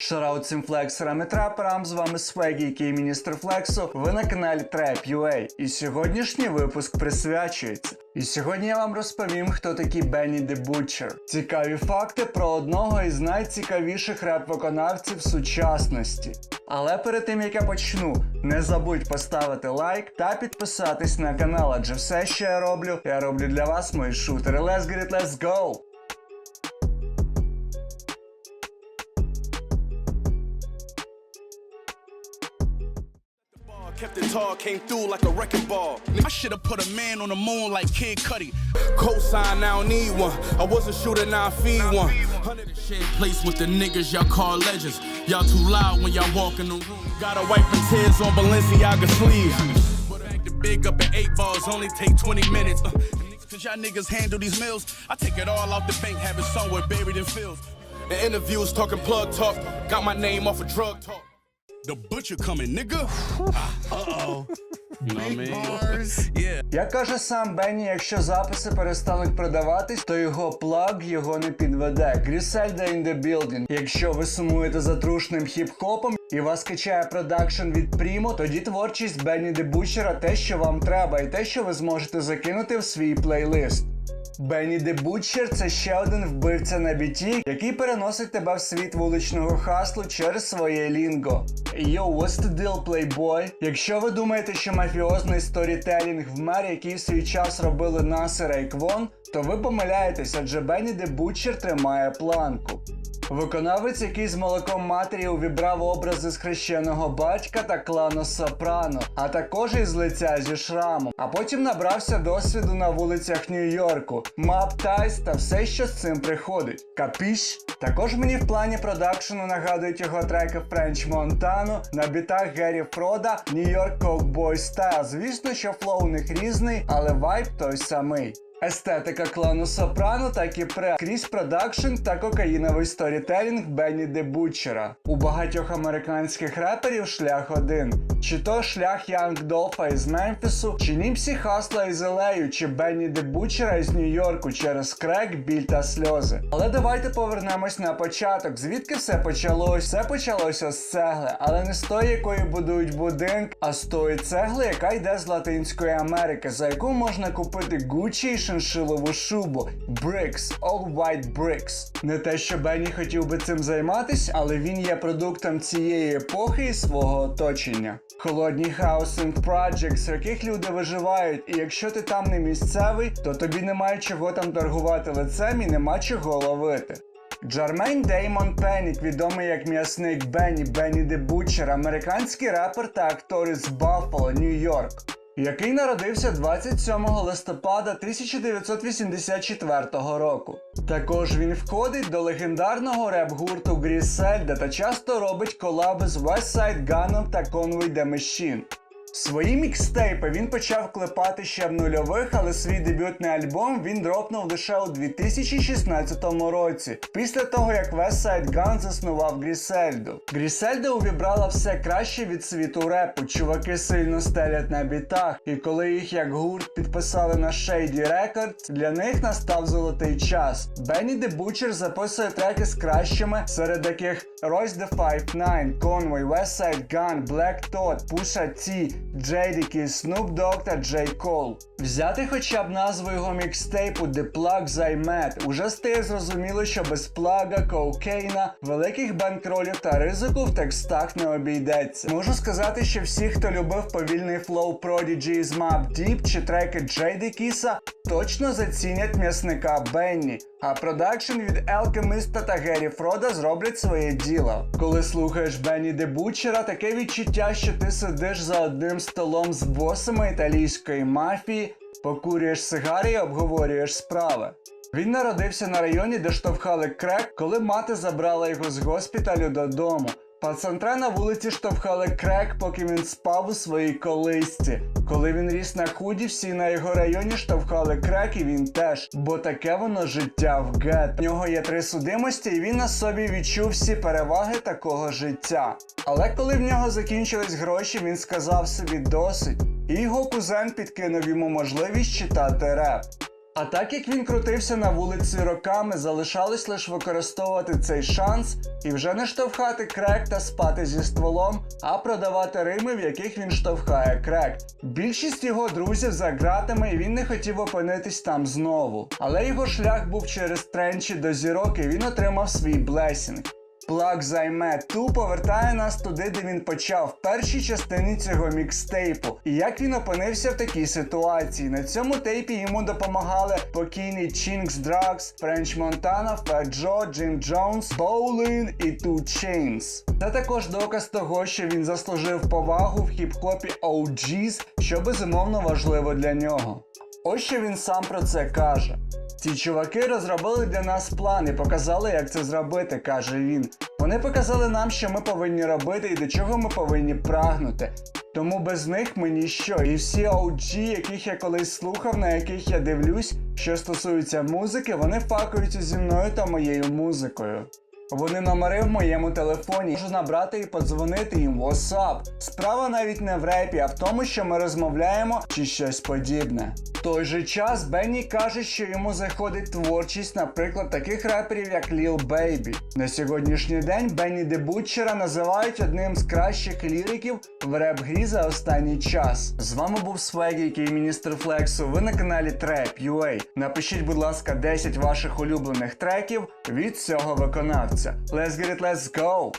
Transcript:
Шараут цим флексерам і траперам, з вами Свегі, який міністр Флексу. Ви на каналі Trap.ua. І сьогоднішній випуск присвячується. І сьогодні я вам розповім, хто такий Бенні Де Бутчер. Цікаві факти про одного із найцікавіших реп-виконавців сучасності. Але перед тим як я почну, не забудь поставити лайк та підписатись на канал, адже все, що я роблю, я роблю для вас, мої шутери. Let's get it, let's go! Kept it tall, came through like a wrecking ball. I should have put a man on the moon like Kid Cudi. Cosign, I don't need one. I wasn't shooting, now I feed one. Hundred shit place with the niggas y'all call legends. Y'all too loud when y'all walk in the room. Gotta wipe them tears on Balenciaga sleeves. I the big up at eight balls, only take 20 minutes. Uh, Cause y'all niggas handle these mills. I take it all out the bank, have it somewhere buried in fields. The interviews talking plug talk. Got my name off of drug talk. The butcher coming, nigga. Uh oh. Yeah. Як каже сам Бенні, якщо записи перестануть продаватись, то його плаг його не підведе. Грісельда in the building. Якщо ви сумуєте за трушним хіп-хопом і вас качає продакшн від Прімо, тоді творчість Бенні Де Бучера те, що вам треба, і те, що ви зможете закинути в свій плейлист. Бенні Де Бутчер це ще один вбивця на біті, який переносить тебе в світ вуличного хаслу через своє лінго. Yo, what's the deal, playboy? Якщо ви думаєте, що мафіозний сторітелінг вмер, який в свій час робили Насера і Квон, то ви помиляєтесь, адже Бенні Де Бутчер тримає планку. Виконавець, який з молоком матері увібрав образи з хрещеного батька та клану Сопрано, а також із лиця зі шрамом, а потім набрався досвіду на вулицях Нью-Йорку, мап тайс та все, що з цим приходить. Капіш? Також мені в плані продакшену нагадують його треки French Montano на бітах Геррі Фрода, York Cowboy. Звісно, що флоу у них різний, але вайб той самий. Естетика клану Сопрано, так і пре крізь продакшн та кокаїновий сторітелінг Бенні Де Бутчера. У багатьох американських реперів шлях один. Чи то шлях Янг Долфа із Мемфісу, чи Німсі Хасла із Елею, чи Бенні Де Бутчера із Нью-Йорку через крек, біль та сльози. Але давайте повернемось на початок. Звідки все почалось? Все почалося з цегли, але не з тої, якої будують будинок, а з тої цегли, яка йде з Латинської Америки, за яку можна купити Гуччі і шиншилову шубу. Bricks, all white bricks. Не те, що Бенні хотів би цим займатись, але він є продуктом цієї епохи і свого оточення. Холодні Housing Projects, в яких люди виживають, і якщо ти там не місцевий, то тобі немає чого там торгувати лицем і нема чого ловити. Джармейн Деймон Пеннік, відомий як м'ясник Бенні Бенні Де Бутчер, американський репер та актор із Баффало, Нью-Йорк, який народився 27 листопада 1984 року. Також він входить до легендарного реп-гурту Грісельда та часто робить колаби з Westside Gunn та Conway The Machine. Свої мікстейпи він почав клепати ще в нульових, але свій дебютний альбом він дропнув лише у 2016 році, після того як Westside Gun заснував Грісельду. Грісельда увібрала все краще від світу репу. Чуваки сильно стелять на бітах, і коли їх як гурт підписали на Shady Records, для них настав золотий час. Бенні Де Бутчер записує треки з кращими, серед яких Royce the 5'9, Conway, Westside Gun, Black Thought, Pusha T, Jadakiss, Snoop Dogg та J. Cole. Взяти хоча б назву його мікстейпу The Plug Met уже стає зрозуміло, що без плага, коукейна, великих банкролів та ризику в текстах не обійдеться. Можу сказати, що всі, хто любив повільний флоу Prodigy з Map Deep чи треки Джейдекіса, точно зацінять м'ясника Бенні. А продакшн від Елкемиста та Геррі Фрода зроблять своє діло. Коли слухаєш Бенні Де Бучера, таке відчуття, що ти сидиш за одним столом з босами італійської мафії, покурюєш сигари і обговорюєш справи. Він народився на районі, де штовхали крек, коли мати забрала його з госпіталю додому. Пацантра на вулиці штовхали крек, поки він спав у своїй колисці. Коли він ріс на худі, всі на його районі штовхали крек, і він теж, бо таке воно життя в гет. В нього є три судимості, і він на собі відчув всі переваги такого життя. Але коли в нього закінчились гроші, він сказав собі досить, і його кузен підкинув йому можливість читати реп. А так як він крутився на вулиці роками, залишалось лише використовувати цей шанс і вже не штовхати крек та спати зі стволом, а продавати рими, в яких він штовхає крек. Більшість його друзів за ґратами, і він не хотів опинитись там знову. Але його шлях був через тренчі до зірок, і він отримав свій блесінг. Плаг займе ту повертає нас туди, де він почав в першій частині цього мікстейпу. І як він опинився в такій ситуації. На цьому тейпі йому допомагали покійний Chinx Drugs, Френч Монтана, Фет Джо, Джим Джонс, Боулін і Two Chainz. Це також доказ того, що він заслужив повагу в хіп-хопі OGs, що безумовно важливо для нього. Ось що він сам про це каже. Ці чуваки розробили для нас план і показали, як це зробити, каже він. Вони показали нам, що ми повинні робити і до чого ми повинні прагнути. Тому без них ми ніщо. І всі OG, яких я колись слухав, на яких я дивлюсь, що стосується музики, вони факуються зі мною та моєю музикою. Вони номери в моєму телефоні. Можу набрати і подзвонити їм WhatsApp. Справа навіть не в репі, а в тому, що ми розмовляємо чи щось подібне. В той же час Бенні каже, що йому заходить творчість, наприклад, таких реперів, як Lil Baby. На сьогоднішній день Бенні Дебутчера називають одним з кращих ліриків в реп-грі за останній час. З вами був Свегі, який міністр Флексу. Ви на каналі Trap.ua. Напишіть, будь ласка, 10 ваших улюблених треків від цього виконавця. Let's get it, let's go!